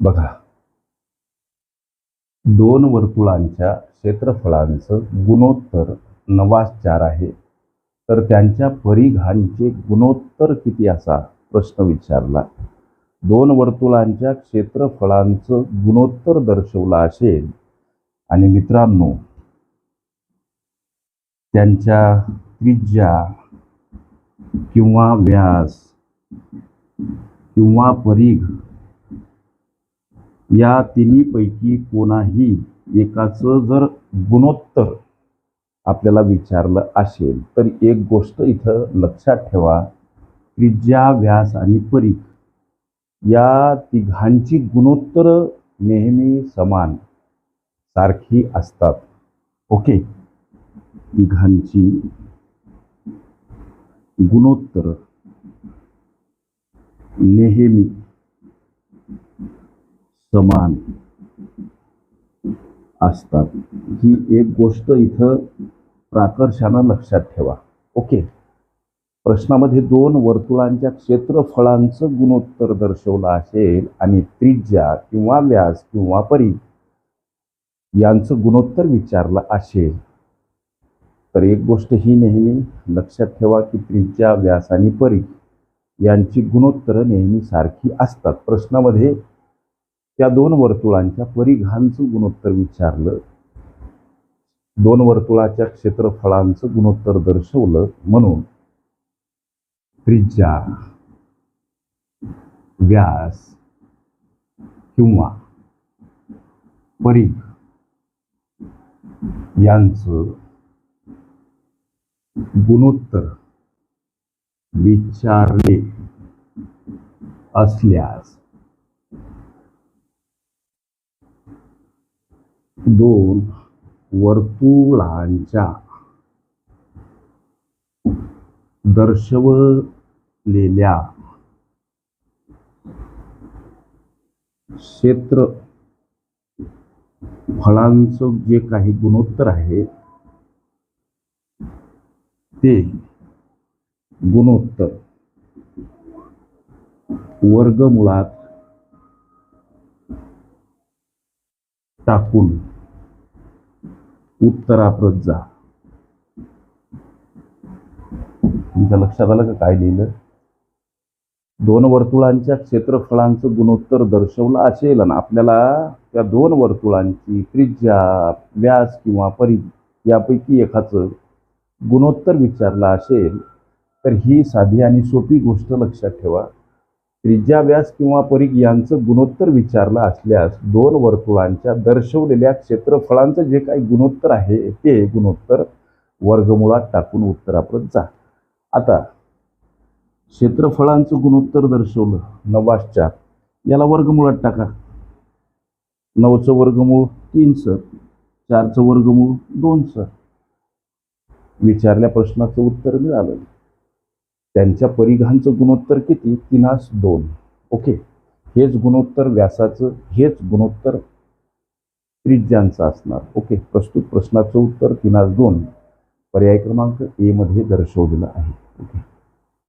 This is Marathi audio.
बघा. दोन वर्तुळांच्या क्षेत्रफळांचं गुणोत्तर नवास चार आहे. तर त्यांच्या परिघांचे गुणोत्तर किती असा प्रश्न विचारला. दोन वर्तुळांच्या क्षेत्रफळांचं गुणोत्तर दर्शवलं असेल. आणि मित्रांनो त्यांच्या त्रिज्या किंवा व्यास किंवा परिघ या तिन्हीपैकी कोणाही एकाचं जर गुणोत्तर आपल्याला विचारलं असेल तर एक गोष्ट इथं लक्षात ठेवा. त्रिज्या व्यास आणि परीख या तिघांची गुणोत्तर नेहमी समान सारखी असतात. ओके? तिघांची गुणोत्तर नेहमी समान असतात. ही एक गोष्ट इथं प्राकर्षानं लक्षात ठेवा. ओके? प्रश्नामध्ये दोन वर्तुळांच्या क्षेत्रफळांचं गुणोत्तर दर्शवलं असेल आणि त्रिज्या किंवा व्यास किंवा परी यांचं गुणोत्तर विचारलं असेल तर एक गोष्ट ही नेहमी लक्षात ठेवा की त्रिज्या व्यास आणि परी यांची गुणोत्तरं नेहमी सारखी असतात. प्रश्नामध्ये त्या दोन वर्तुळांच्या परिघांचं गुणोत्तर विचारलं. दोन वर्तुळाच्या क्षेत्रफळांचं गुणोत्तर दर्शवलं म्हणून. त्रिज्या व्यास किंवा परिघ यांचं गुणोत्तर विचारले असल्यास दोन वर्तुळांच्या दर्शवलेल्या क्षेत्र फळांचं जे काही गुणोत्तर आहे ते गुणोत्तर वर्गमुळात टाकून उत्तराप्रत जा. तुमच्या लक्षात आलं का काय लिहिलं? दोन वर्तुळांच्या क्षेत्रफळांचं गुणोत्तर दर्शवलं असेल आणि आपल्याला त्या दोन वर्तुळांची त्रिज्या व्यास किंवा परिघ यापैकी एकाचं गुणोत्तर विचारलं असेल तर ही साधी आणि सोपी गोष्ट लक्षात ठेवा. त्रिज्याव्यास किंवा परिघ यांचं गुणोत्तर विचारलं असल्यास दोन वर्तुळांच्या दर्शवलेल्या क्षेत्रफळांचं जे काही गुणोत्तर आहे ते गुणोत्तर वर्गमुळात टाकून उत्तरापर्यंत जा. आता क्षेत्रफळांचं गुणोत्तर दर्शवलं नवास चार याला वर्गमुळात टाका. नऊचं वर्गमूळ तीन सर चारचं वर्गमूळ दोन सर विचारल्या प्रश्नाचं उत्तर मिळालं. त्यांच्या परिघांचं गुणोत्तर किती? तिनास दोन. ओके? हेच गुणोत्तर व्यासाचं हेच गुणोत्तर त्रिज्यांचं असणार. ओके? प्रस्तुत प्रश्नाचं उत्तर तिनास दोन. पर्याय क्रमांक एमध्ये दर्शवलेलं आहे. ओके?